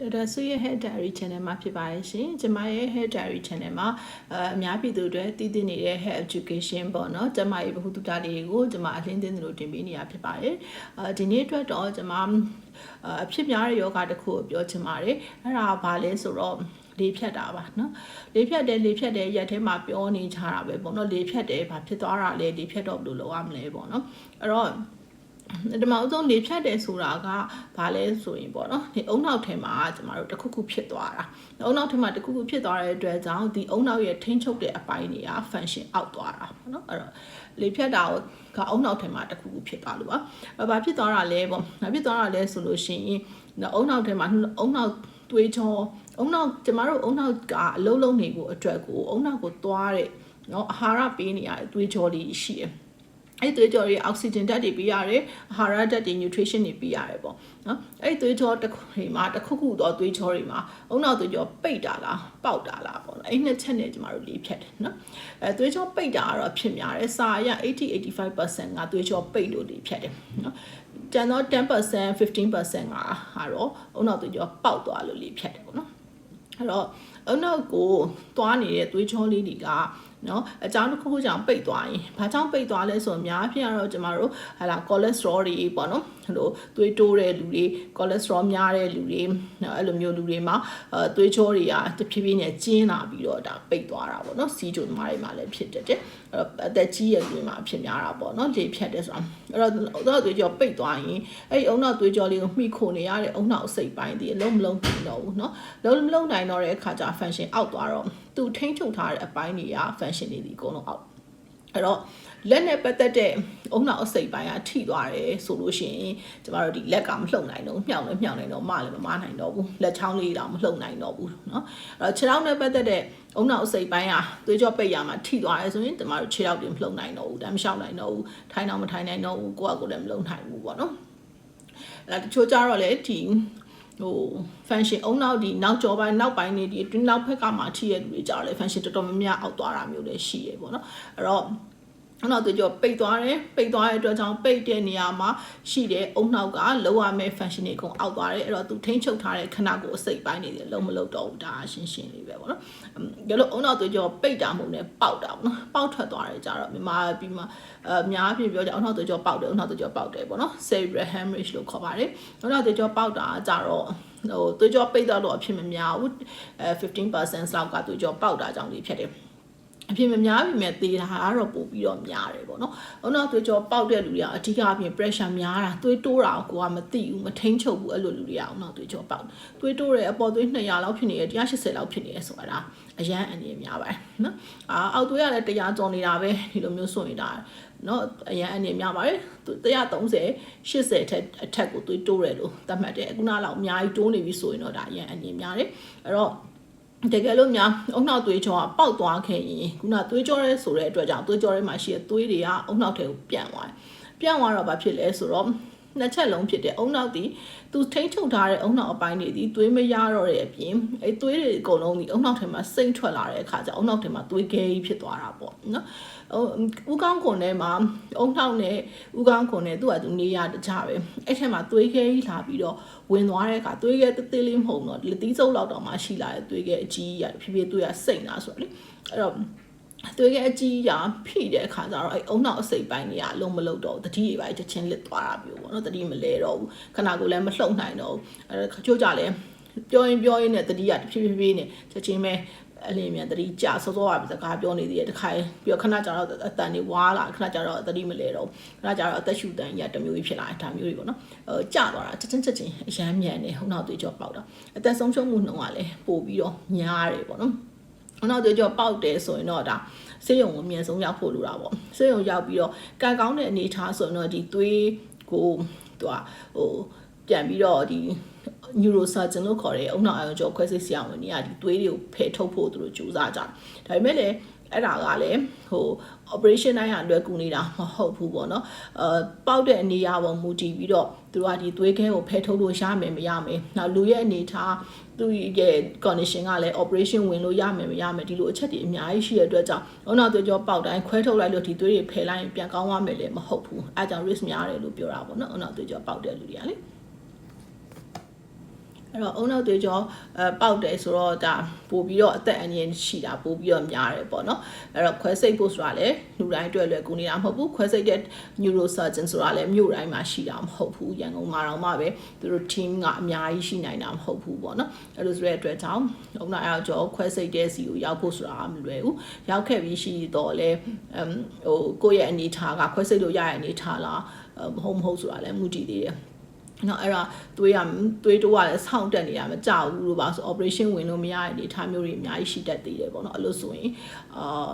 ဒေါက်တာဆူရဲ့ Hair Diary Channel မှာဖြစ်ပါတယ်ရှင်။ကျမရဲ့ Hair Diary Channel မှာအများပြည်သူတွေတည်တည်နေတဲ့ Hair Education ပေါ့နော်။ကျမရဲ့ဗဟုသုတတွေကိုကျမအလင်းသင်းသလိုတင်ပေးနေတာဖြစ်ပါတယ်။အဲဒီနေ့အတွက်တော့ကျမအဖြစ်များတဲ့ယောဂတစ်ခုကိုပြောချင်ပါတယ်။အဲ့ဒါဘာလဲဆိုတော့လေဖြတ်တာပါနော်လေဖြတ်တယ်လေဖြတ်တယ်ရက်ထဲမှာပြောနေကြတာပဲပေါ့နော်လေဖြတ်တယ်ဘာဖြစ်သွားတာလဲလေဖြတ်တော့ဘယ်လိုလုပ်ရမလဲပေါ့နော်အဲ့တော့ ဓမ္မအဆုံးနေဖြတ်တယ်ဆိုတာကဘာလဲဆိုရင်ပေါ့နော်ဒီအုံနောက်ထဲမှာကျမတို့တခုခုဖြစ်သွားတာအုံနောက်ထဲမှာတခုခုဖြစ်သွားတဲ့အတွက်ကြောင့်ဒီအုံနောက်ရဲ့ထိန်းချုပ်တဲ့အပိုင်းတွေက function အောက်သွားတာပေါ့နော်အဲ့တော့လေဖြတ်တာကိုကအုံနောက်ထဲမှာတခုခုဖြစ်သွားလို့ပါဘာဖြစ်သွားတာလဲပေါ့ဘာဖြစ်သွားတာလဲဆိုလို့ရှိရင်အုံနောက်ထဲမှာအုံနောက်သွေးချောအုံနောက်ကျမတို့အုံနောက်ကအလုံးလုံးနေကိုအတွက်ကိုအုံနောက်ကိုသွားတဲ့နော်အာဟာရပေးနေရတဲ့သွေးချောလေးရှိတယ် အဲ့သွေးကြောတွေအောက်ဆီဂျင်ဓာတ်တွေပေးရတယ်အာဟာရဓာတ်တွေ nutrition တွေပေးရတယ်ပေါ့နော်အဲ့သွေးကြောတစ်ခုတွေမှာတစ်ခုခုသောသွေးကြောတွေမှာအုံနောက်သွေးကြောပိတ်တာလားပေါက်တာလားပေါ့နော်အဲ့နှစ်ချက်နဲ့ကျမတို့လေးဖြတ်တယ်နော်အဲသွေးကြောပိတ်တာကတော့ဖြစ်များတယ်စာရ80 85%ကသွေးကြောပိတ်လို့လေးဖြတ်တယ်နော်ကျန်တော့10% 15%ကကတော့အုံနောက်သွေးကြောပေါက်သွားလို့လေးဖြတ်တယ်ပေါ့နော်အဲ့တော့အုံနောက်ကိုသွားနေတဲ့သွေးကြောလေးတွေကနော်အကြောင်းတစ်ခုခုကြောင့်ပိတ်သွားရင်ဘာကြောင့်ပိတ်သွားလဲဆိုတော့အများဖြစ်တော့ကျမတို့ဟာလာ cholesterol တွေပေါ့နော်ဟိုသွေးတိုးတဲ့လူတွေ cholesterol များတဲ့လူတွေနော်အဲ့လိုမျိုးလူတွေမှာအဲသွေးချောတွေကတဖြည်းဖြည်းနဲ့ကျင်းလာပြီးတော့ဒါပိတ်သွားတာပေါ့နော်စီးချိုသမားတွေမှာလည်းဖြစ်တတ်တယ်အဲ့တော့အသက်ကြီးရဲ့လူတွေမှာဖြစ်များတာပေါ့နော်လေဖြတ်တယ်ဆိုတာအဲ့တော့တော့သွေးကြောပိတ်သွားရင်အဲ့ဒီအုံနောက်သွေးကြောလေးကိုမှီခိုနေရတဲ့အုံနောက်အစိတ်ပိုင်းဒီအလုံးမလုံးနိုင်တော့ဘူးနော်လုံးမလုံးနိုင်တော့တဲ့အခါကျ function အောက်သွားတော့ သူထိန်းချုပ်ထားတဲ့အပိုင်းတွေက function တွေဒီအကုန်လုံးအောက်အဲ့တော့လက်နဲ့ပတ်သက်တဲ့အုံနောက်အစိတ်ပိုင်းကထိသွားတယ်ဆိုလို့ရှိရင်ကျမတို့ဒီလက်ကမလှုပ်နိုင်တော့မြှောင်လည်းမြှောင်နိုင်တော့မလည်းမမနိုင်တော့ဘူးလက်ချောင်းလေးတော့မလှုပ်နိုင်တော့ဘူးเนาะအဲ့တော့ခြေထောက်နဲ့ပတ်သက်တဲ့အုံနောက်အစိတ်ပိုင်းကသွေးကြောပိတ်ရမှာထိသွားတယ်ဆိုရင်ကျမတို့ခြေထောက်တွေမလှုပ်နိုင်တော့ဘူးဒါမလျှောက်နိုင်တော့ဘူးထိုင်တော့မထိုင်နိုင်တော့ဘူးကိုယ့်အကိုယ်လည်းမလှုပ်နိုင်ဘူးပေါ့နော်အဲ့တချို့ကြတော့လေဒီ ဟို function အုံနောက်ဒီနောက်ကြောပိုင်းနောက်ပိုင်းနေဒီအတွင်းနောက်ဘက်ကမှထိရတဲ့လူတွေကြတော့လေ function တော်တော်များများအောက်သွားတာမျိုးလည်းရှိရပေါ့နော်အဲ့တော့ အဲ့တော့သူကြောပိတ်သွားတယ်ပိတ်သွားတဲ့အတွက်ကြောင့်ပိတ်တဲ့နေရာမှာရှိတဲ့အုံနောက်ကလောရမယ့် function တွေအကုန်အောက်သွားတယ်အဲ့တော့သူထိန်းချုပ်ထားတဲ့ခဏကိုအစိတ်ပိုင်းနေတယ်လုံးမလုံးတော့ဘူးဒါရှင်းရှင်းလေးပဲပေါ့နော်ဒါလို့အုံနောက်သူကြောပိတ်တာမဟုတ်နဲ့ပေါက်တာပေါ့နော်ပေါက်ထွက်သွားတယ်ကြတော့မြန်မာပြီးမှအများပြပြောကြအုံနောက်သူကြောပေါက်တယ်အုံနောက်သူကြောပေါက်တယ်ပေါ့နော် cerebral hemorrhage လို့ခေါ်ပါတယ်အုံနောက်သူကြောပေါက်တာကြတော့ဟိုသွေးကြောပိတ်တော့အဖြစ်မများဘူးအဲ15%လောက်ကသွေးကြောပေါက်တာကြောင့်လေးဖြစ်တယ် အဖြစ်မများပြီမဲ့သေတာကတော့ပို့ပြီးတော့များတယ်ပေါ့နော်။ဥနောက်သွေးကြောပေါက်တဲ့လူတွေကအဓိကအပြင် pressure များတာသွေးတိုးတာကိုကမသိဘူးမထိန်ချုပ်ဘူးအဲ့လိုလူတွေကဥနောက်သွေးကြောပေါက်သွေးတိုးတယ်အပေါ်သွေး200လောက်ဖြစ်နေတယ်180လောက်ဖြစ်နေတယ်ဆိုတာအရန်အနေများပါတယ်နော်။အာအောက်သွေးကလည်း100ကျော်နေတာပဲဒီလိုမျိုးဆိုရင်ဒါနော်အရန်အနေများပါတယ်130 80ထက်အထက်ကိုသွေးတိုးတယ်လို့သတ်မှတ်တယ်အခုနောက်အများကြီးတိုးနေပြီဆိုရင်တော့ဒါအရန်အနေများတယ်အဲ့တော့ တကယ်လို့များအုံနောက်သွေးကြောကပေါက်သွားခဲ့ရင်ခုနသွေးကြောရဲဆိုတဲ့အတွက်ကြောင့်သွေးကြောထဲမှာရှိတဲ့သွေးတွေကအုံနောက်ထဲကိုပြန်သွားတယ်။ပြန်သွားတော့ဘာဖြစ်လဲဆိုတော့ နှစ်ချက်လုံးဖြစ်တဲ့အုံနောက်ဒီသူထိန်းချုပ်ထားတဲ့အုံနောက်အပိုင်းတွေဒီသွေးမရတော့တဲ့အပြင်အဲသွေးတွေအကုန်လုံးဒီအုံနောက်ထဲမှာစိမ့်ထွက်လာတဲ့အခါကျအုံနောက်ထဲမှာသွေးခဲကြီးဖြစ်သွားတာပေါ့နော်။ဦးကောင်းခွန်ထဲမှာအုံနောက်နဲ့ဦးကောင်းခွန်နဲ့သူ့ဟာသူနေရတကြပဲအဲ့ထဲမှာသွေးခဲကြီးလာပြီးတော့ဝင်သွားတဲ့အခါသွေးခဲတသေးလေးမဟုတ်တော့လက်သီးစုပ်လောက်တော့မှရှိလာတဲ့သွေးခဲအကြီးကြီးရဖြည်းဖြည်းသွေးကစိမ့်လာဆိုတော့လေအဲ့တော့ သွေးကအကြီးရာဖိတဲ့အခါကျတော့အဲအုံနောက်အစိတ်ပိုင်းတွေကအလုံးမလုံးတော့တတိတွေပဲတချင်းလစ်သွားတာမျိုးပေါ့နော်တတိမလဲတော့ဘူးခဏကိုလည်းမလှုပ်နိုင်တော့ဘူးအဲချို့ကြလည်းပြောရင်ပြောရင်နဲ့တတိကတဖြည်းဖြည်းဖြည်းနဲ့ချက်ချင်းပဲအလင်းမြန်တတိကြစောစောပါစကားပြောနေသေးတယ်တခါပြီးတော့ခဏကြာတော့အတန်တွေဝါလာခဏကြာတော့တတိမလဲတော့ခဏကြာတော့အသက်ရှူတန်ကြီးတမျိုးကြီးဖြစ်လာတယ်ဒါမျိုးတွေပေါ့နော်အဲကြာသွားတာချက်ချင်းချက်ချင်းအရမ်းမြန်နေဟိုနောက်သွေးကြောပေါက်တာအသက်ဆုံးရှုံးမှုနှုန်းကလည်းပို့ပြီးတော့များတယ်ပေါ့နော်ဟို နောက်သွေးကြောပေါက်တယ်ဆိုရင်တော့ဒါဆေးရုံကိုအမြဲဆုံးရောက်ဖို့လိုတာပေါ့ဆေးရုံရောက်ပြီးတော့ကံကောင်းတဲ့အနေအထားဆိုရင်တော့ဒီသွေးကိုသူကဟိုပြန်ပြီးတော့ဒီ neurosurgeon လို့ခေါ်တဲ့အုံနောက်အာရုံကြောခွဲစိတ်ဆရာဝန်တွေကဒီသွေးတွေကိုဖယ်ထုတ်ဖို့သူတို့ကြိုးစားကြတယ်ဒါပေမဲ့လည်း အဲ့ဒါကလည်းဟို operation တိုင်းကလွယ်ကူနေတာမဟုတ်ဘူးပေါ့နော်အဲပေါက်တဲ့အနေအပေါ်မူတည်ပြီးတော့သူတို့ကဒီသွေးခဲကိုဖယ်ထုတ်လို့ရမယ်မရမယ်နောက်လူရဲ့အနေထားသူရဲ့ condition ကလည်း operation ဝင်လို့ရမယ်မရမယ်ဒီလိုအချက်တွေအများကြီးရှိတဲ့အတွက်ကြောင့်ဥနာသွေးကြောပေါက်တိုင်းခွဲထုတ်လိုက်လို့ဒီသွေးတွေဖယ်လိုက်ရင်ပြန်ကောင်းသွားမယ်လည်းမဟုတ်ဘူးအဲကြောင့် risk များတယ်လို့ပြောတာပေါ့နော်ဥနာသွေးကြောပေါက်တဲ့လူတွေကလေ အဲ့တော့အုံနောက်သွေးကြောအဲပေါက်တယ်ဆိုတော့ဒါပို့ပြီးတော့အသက်အန္တရာယ်ရှိတာပို့ပြီးတော့များတယ်ပေါ့နော်အဲ့တော့ခွဲစိတ်ဖို့ဆိုတာလည်းလူတိုင်းအတွက်လွယ်ကူနေတာမဟုတ်ဘူးခွဲစိတ်တဲ့ neurosurgeon ဆိုတာလည်းမြို့တိုင်းမှာရှိတာမဟုတ်ဘူးရန်ကုန်မှာတော့မှပဲသူတို့ team ကအများကြီးရှိနိုင်တာမဟုတ်ဘူးပေါ့နော်အဲ့လိုဆိုတဲ့အတွက်ကြောင့်အုံနောက်အဲ့ကြောခွဲစိတ်တဲ့စီကိုရောက်ဖို့ဆိုတာမလွယ်ဘူးရောက်ခဲ့ပြီးရှိတော့လဲအမ်ဟိုကိုယ့်ရဲ့အနေထားကခွဲစိတ်လို့ရရဲ့အနေထားလားမဟုတ်မဟုတ်ဆိုတာလည်းမူတည်သေးတယ် နော်အဲ့ဒါသွေးရသွေးတိုးကလည်းဆောင့်တက်နေတာမကြောက်ဘူးလို့ပါဆို operation ဝင်လို့မရတဲ့အနေထားမျိုးတွေအများကြီးရှိတတ်သေးတယ်ပေါ့နော်အဲ့လိုဆိုရင်အာ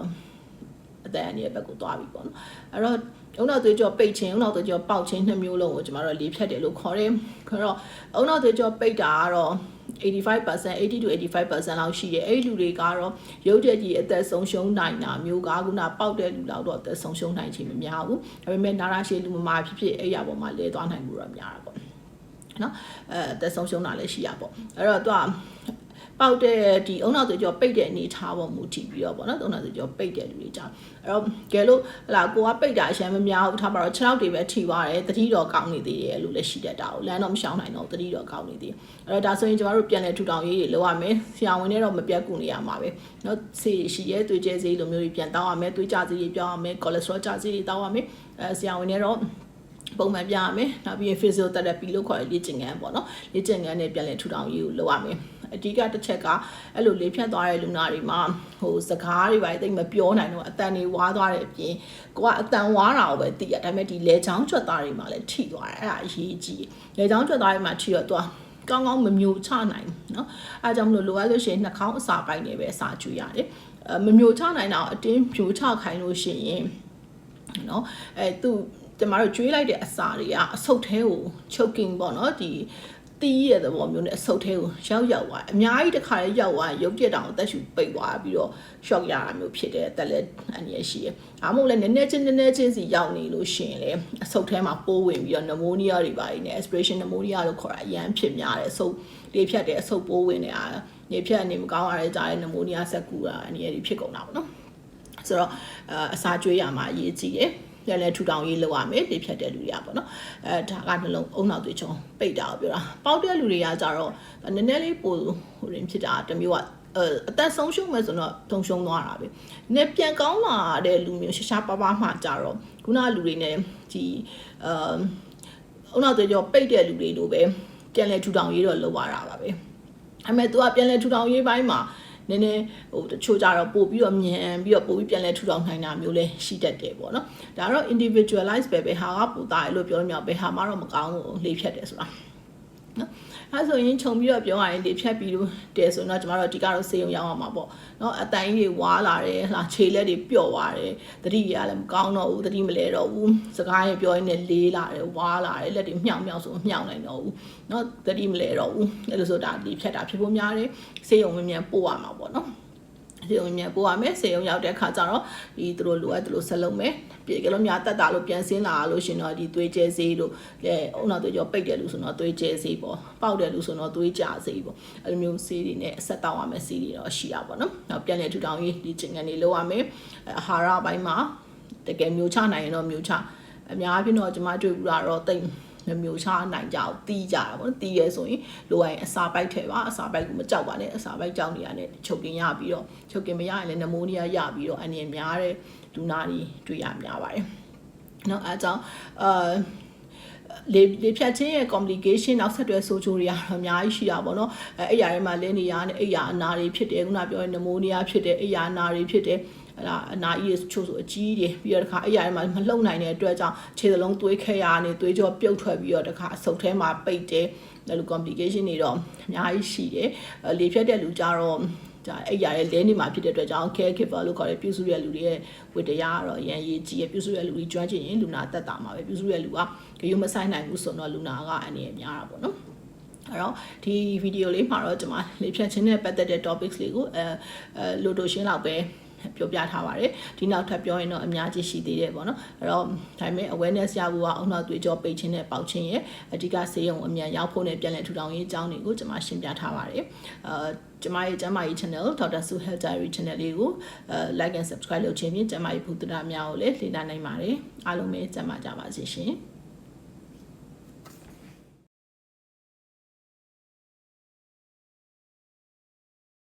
အသက်အန္တရာယ်ဘက်ကိုသွားပြီပေါ့နော်အဲ့တော့အုံနောက်သွေးကြောပိတ်ခြင်းအုံနောက်သွေးကြောပေါက်ခြင်းနှစ်မျိုးလုံးကိုကျွန်တော်တို့လေးဖြတ်တယ်လို့ခေါ်တယ်ခေါ်တော့အုံနောက်သွေးကြောပိတ်တာကတော့85% 80 to 85%လောက်ရှိတယ်အဲ့ဒီလူတွေကတော့ရုပ်တရက်ကြီးအသက်ဆုံးရှုံးနိုင်တာမျိုးကခုနပေါက်တဲ့လူလောက်တော့အသက်ဆုံးရှုံးနိုင်ခြင်းမများဘူးဒါပေမဲ့နာရာရှည်လူမမာဖြစ်ဖြစ်အဲ့ရပေါ်မှာလဲသွားနိုင်မှုတော့များတာပေါ့ နော်အဲသက်ဆုံးရှုံးတာလည်းရှိရပေါ့အဲ့တော့သူကပေါက်တဲ့ဒီအုံနောက်သွေးကြောပိတ်တဲ့အနေထားပေါ်မူတည်ပြီးတော့ပေါ့နော်အုံနောက်သွေးကြောပိတ်တဲ့လူတွေကြောင့်အဲ့တော့ကဲလို့ဟလာကိုကပိတ်တာအရှမ်းမများဘူးထားပါတော့6လောက်တွေပဲထိသွားတယ်တတိတော်ကောင်းနေသေးတယ်လို့လည်းရှိတတ်တာကိုလမ်းတော့မရှောင်နိုင်တော့တတိတော်ကောင်းနေသေးတယ်အဲ့တော့ဒါဆိုရင်ကျမတို့ပြန်လဲထူထောင်ရေးတွေလုပ်ရမယ်ဆရာဝန်တွေတော့မပြတ်ကူနေရမှာပဲနော်ဆေးရှိရဲသွေးကျဲဆေးလိုမျိုးတွေပြန်တောင်းရမယ်သွေးကြဆေးတွေပြောင်းရမယ်ကိုလက်စထရောကြဆေးတွေတောင်းရမယ်အဲဆရာဝန်တွေတော့ ပုံမှန်ပြရမယ်နောက်ပြီး physiotherapy လို့ခေါ်တဲ့လေ့ကျင့်ခန်းပေါ့နော်လေ့ကျင့်ခန်းနဲ့ပြန်လည်ထူထောင်ရေးကိုလုပ်ရမယ်အဓိကတစ်ချက်ကအဲ့လိုလေးဖြတ်သွားတဲ့လူနာတွေမှာဟိုစကားတွေပါတိတ်မပြောနိုင်တော့အတန်တွေဝါသွားတဲ့အပြင်ကိုကအတန်ဝါတာကိုပဲသိရဒါပေမဲ့ဒီလေချောင်းကျွတ်သားတွေမှာလည်းထိသွားတယ်အဲ့ဒါအရေးကြီးလေချောင်းကျွတ်သားတွေမှာထိတော့သွားကောင်းကောင်းမမျိုးချနိုင်เนาะအဲကြောင့်မလို့လိုအပ်လို့ရှိရင်နှာခေါင်းအစာပိုင်းတွေပဲအစာကျွေးရတယ်အဲမမျိုးချနိုင်တော့အတင်းမျိုးချခိုင်းလို့ရှိရင်เนาะအဲသူ ကျမတို့ကျွေးလိုက်တဲ့အစာတွေကအဆုတ်ထဲကို choking ပေါ့နော်ဒီတီးရဲ့သဘောမျိုးနဲ့အဆုတ်ထဲကိုရောက်ရောက်သွားအများကြီးတစ်ခါလေးရောက်သွားရုပ်ပြက်တောင်အသက်ရှူပိတ်သွားပြီးတော့ shock ရတာမျိုးဖြစ်တယ်တက်လည်းအနည်းရှိရ။အားမဟုတ်လည်းနည်းနည်းချင်းနည်းနည်းချင်းစီရောက်နေလို့ရှိရင်လေအဆုတ်ထဲမှာပိုးဝင်ပြီးတော့ pneumonia တွေပါနေ aspiration pneumonia လို့ခေါ်တာအရန်ဖြစ်များတယ်။အဆုတ်လေးဖြတ်တယ်အဆုတ်ပိုးဝင်နေတာနေဖြတ်နေမကောင်းရတဲ့ကြားတဲ့ pneumonia ဆက်ကူတာအနေနဲ့ဖြစ်ကုန်တာပေါ့နော်။ဆိုတော့အစာကျွေးရမှာအရေးကြီးတယ်။ ပြန်လဲထူထောင်ရေးလုပ်ရမယ်ပြဖြတ်တဲ့လူတွေကပေါ့နော်အဲဒါကနှလုံးအုံနောက်သွေးချုံပိတ်တာကိုပြောတာပေါက်တဲ့လူတွေကကြတော့နည်းနည်းလေးပိုဟိုရင်ဖြစ်တာတမျိုးကအသက်ဆုံးရှုံးမယ်ဆိုတော့ထုံရှုံးသွားတာပဲ။နဲ့ပြန်ကောင်းလာတဲ့လူမျိုးရှာရှာပါပါမှကြတော့ခုနလူတွေနဲ့ဒီအမ်အုံနောက်သွေးကြောပိတ်တဲ့လူတွေလိုပဲပြန်လဲထူထောင်ရေးတော့လုပ်ရတာပါပဲ။အဲ့မဲ့ तू ကပြန်လဲထူထောင်ရေးပိုင်းမှာ နည်းနည်းဟိုတချို့ကြတော့ပို့ပြီးတော့မြန်ပြီးတော့ပို့ပြီးပြန်လဲထူထောင်နိုင်တာမျိုးလဲရှိတတ်တယ်ပေါ့နော်ဒါတော့ individualize ပဲပဲဟာကပူသားလို့ပြောလို့မရဘယ်ဟာမှတော့မကောင်းဘူးလေဖြတ်တယ်ဆိုတာ နော်အဲဆိုရင်ခြုံပြီးတော့ပြောရရင်လေဖြတ်ပြီးတော့တယ်ဆိုတော့ကျမတို့အဓိကတော့စေယုံရောက်အောင်မှာပေါ့နော်အတိုင်းတွေဝါလာတယ်ဟာခြေလက်တွေပျော့သွားတယ်တတိရလည်းမကောင်းတော့ဘူးတတိမလဲတော့ဘူးစကားရင်ပြောရင်းနဲ့လေးလာတယ်ဝါလာတယ်လက်တွေမြှောင်မြှောင်ဆိုမြှောင်နိုင်တော့ဘူးနော်တတိမလဲတော့ဘူးအဲ့လိုဆိုတာလေဖြတ်တာဖြစ်ဖို့များတယ်စေယုံမြန်မြန်ပို့ရမှာပေါ့နော် စေုံမြန်ပို့ရမယ်စေုံရောက်တဲ့အခါကျတော့ဒီသူတို့လိုအပ်သူတို့ဆက်လုပ်မယ်ပြေကလုံးများတက်တာလို့ပြန်စင်းလာလို့ရှင်တော့ဒီသွေးကျဲစေးတို့အဲအုံနောက်သွေးကြောပိတ်တယ်လို့ဆိုတော့သွေးကျဲစေးပေါ့ပေါက်တယ်လို့ဆိုတော့သွေးကြစေးပေါ့အဲလိုမျိုးစေးတွေနဲ့ဆက်တောက်ရမယ်စေးတွေတော့ရှိတာပေါ့နော်နောက်ပြန်လေထူထောင်ရေးဒီချင်ကန်တွေလုပ်ရမယ်အာဟာရပိုင်းမှာတကယ်မျိုးချနိုင်ရင်တော့မျိုးချအများအားဖြင့်တော့ကျွန်မတွေ့ဘူးတာတော့တိတ် နှမျိုးချနိုင်ကြအောင်တီးကြတာပေါ့နော်တီးရဲဆိုရင်လိုရင်အစာပိုက်ထဲပါအစာပိုက်ကိုမကြောက်ပါနဲ့အစာပိုက်ကြောက်နေရတဲ့ချုပ်ကင်ရပြီးတော့ချုပ်ကင်မရရင်လည်းနမိုးနီးယားရပြီးတော့အနေများတဲ့ဒူနာတွေတွေ့ရများပါတယ်နော်အဲအကြောင်းအာလေလေဖြတ်ခြင်းရဲ့ complication နောက်ဆက်တွဲဆိုးကျိုးတွေကတော့အများကြီးရှိတာပေါ့နော်အဲအိယာထဲမှာလင်းနေရတဲ့အိယာအနာတွေဖြစ်တယ်ခုနပြောရင်နမိုးနီးယားဖြစ်တယ်အိယာအနာတွေဖြစ်တယ် အဲ့ဒါအနာကြီးချို့ဆိုအကြီးတွေပြီးတော့တခါအဲ့ရထဲမှာမလှုပ်နိုင်တဲ့အတွက်ကြောင့်ခြေစလုံးသွေးခဲရနေသွေးကြောပြုတ်ထွက်ပြီးတော့တခါအဆုတ်ထဲမှာပိတ်တယ်အဲ့လို complication တွေတော့အများကြီးရှိတယ်လေဖြတ်တဲ့လူကြတော့ဒါအဲ့ရရဲ့လဲနေမှာဖြစ်တဲ့အတွက်ကြောင့် care giver လို့ခေါ်တဲ့ပြုစုရလူတွေရဲ့ဝတ္တရားကတော့ရန်ရေးကြီးရဲ့ပြုစုရလူတွေကျွမ်းကျင်ရင်လူနာတက်တာမှာပဲပြုစုရလူကဂရုမဆိုင်နိုင်ဘူးဆိုတော့လူနာကအနေနဲ့များတာပေါ့နော်အဲ့တော့ဒီဗီဒီယိုလေးမှာတော့ကျွန်မလေဖြတ်ခြင်းနဲ့ပတ်သက်တဲ့ topics လေးကိုအဲအဲလိုတိုရှင်းလောက်ပဲ ပြောပြထားပါတယ်ဒီနောက်ထပ်ပြောရင်တော့အများကြီးရှိသေးတယ်ပေါ့နော်အဲ့တော့ဒါပေမဲ့ awareness ရဖို့ကအုံနောက်သွေးကြောပိတ်ခြင်းနဲ့ပေါက်ခြင်းရဲ့အဓိကဆေးရုံအမြန်ရောက်ဖို့နဲ့ပြန်လည်ထူထောင်ရေးအကြောင်းတွေကိုကျွန်မရှင်းပြထားပါတယ်အဲကျွန်မရဲ့ကျမကြီး channel Dr. Su Health Diary channel လေးကိုအဲ like and subscribe လုပ်ခြင်းဖြင့်ကျမကြီးဘုဒ္ဓတာများကိုလည်းလေ့လာနိုင်ပါတယ်အားလုံးပဲကျမကြပါစေရှင်